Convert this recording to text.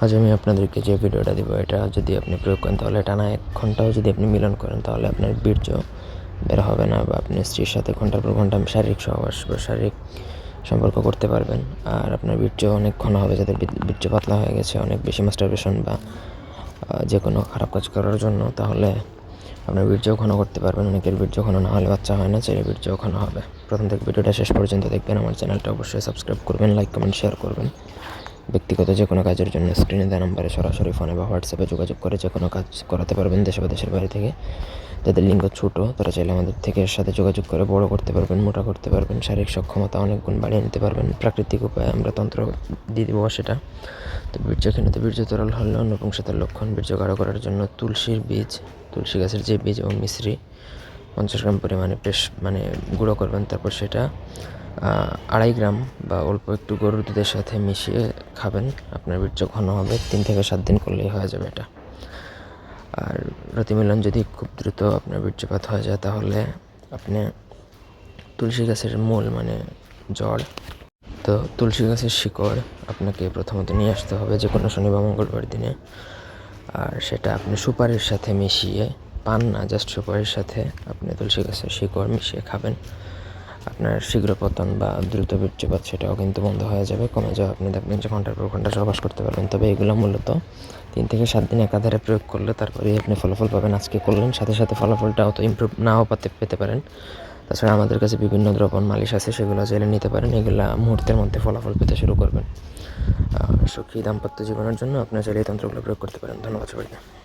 আজ আমি আপনাদেরকে যে ভিডিওটা দিব, এটা যদি আপনি প্রয়োগ করেন, তাহলে টানা এক ঘন্টাও যদি আপনি মিলন করেন, তাহলে আপনার বীর্য বের হবে না বা আপনি স্ত্রীর সাথে ঘণ্টার পর ঘণ্টা শারীরিক সহবাস বা শারীরিক সম্পর্ক করতে পারবেন। আর আপনার বীর্য অনেক ঘন হবে, যাদের বীর- বীর্য পাতলা হয়ে গেছে, অনেক বেশি মাস্টারবেশন বা যে কোনো খারাপ কাজ করার জন্য, তাহলে আপনার বীর্য ঘন করতে পারবেন। অনেকের বীর্য ঘন না হলে বাচ্চা হয় না চাইলে বীর্য ঘন হবে। প্রথম থেকে ভিডিওটা শেষ পর্যন্ত দেখবেন। আমার চ্যানেলটা অবশ্যই সাবস্ক্রাইব করবেন লাইক কমেন্ট শেয়ার করবেন। ব্যক্তিগত যে কোনো কাজের জন্য স্ক্রিনে দেওয়া নাম্বারে সরাসরি ফোনে বা হোয়াটসঅ্যাপে যোগাযোগ করে যে কোনো কাজ করাতে পারবেন দেশে বা দেশের বাইরে থেকে। যাদের লিঙ্গ ছোটো, তারা চাইলে আমাদের থেকে এর সাথে যোগাযোগ করে বড় করতে পারবেন, মোটা করতে পারবেন, শারীরিক সক্ষমতা অনেক গুণ বাড়িয়ে নিতে পারবেন। প্রাকৃতিক উপায়ে আমরা তন্ত্র দিয়ে দেবো সেটা। তো বীর্যক্ষীণতে বীর্য তরল হলে নপুংসতার লক্ষণ, বীর্য গাঢ় করার জন্য তুলসীর বীজ, তুলসী গাছের যে বীজ এবং মিশ্রি পঞ্চাশ গ্রাম পরিমাণে পেশ মানে গুঁড়ো করবেন, তারপর সেটা আড়াই গ্রাম বা অল্প একটু গরুর দুধের সাথে মিশিয়ে খাবেন। আপনার বীর্য ঘন হবে, তিন থেকে সাত দিন করলেই হয়ে যাবে এটা। আর রতিমিলন যদি খুব দ্রুত আপনার বীর্যপাত হয়ে যায়, তাহলে আপনি তুলসী গাছের মূল মানে জড় তো তুলসী গাছের শিকড় আপনাকে প্রথমত নিয়ে আসতে হবে যে কোনো শনি বা মঙ্গলবার দিনে। আর সেটা আপনি সুপারির সাথে মিশিয়ে পান না জাস্ট সুপারির সাথে আপনি তুলসী গাছের শিকড় মিশিয়ে খাবেন। আপনার শীঘ্র পতন বা দ্রুত বীর্যপাত সেটাও কিন্তু বন্ধ হয়ে যাবে, কমে যাবে আপনি দেখবেন যে ঘণ্টার পর ঘণ্টা সহবাস করতে পারবেন। তবে এগুলো মূলত তিন থেকে সাত দিন একাধারে প্রয়োগ করলে তারপরেই আপনি ফলাফল পাবেন। আজকে করলেন, সাথে সাথে ফলাফলটা অত ইমপ্রুভ নাও পাতে, পেতে পারেন। তাছাড়া আমাদের কাছে বিভিন্ন দ্রবণ, মালিশ আছে, সেগুলো জেলে নিতে পারেন। এগুলো মুহূর্তের মধ্যে ফলাফল পেতে শুরু করবেন। সুখী দাম্পত্য জীবনের জন্য আপনার চাইলে এই তন্ত্রগুলো প্রয়োগ করতে পারেন। ধন্যবাদ সবাইকে।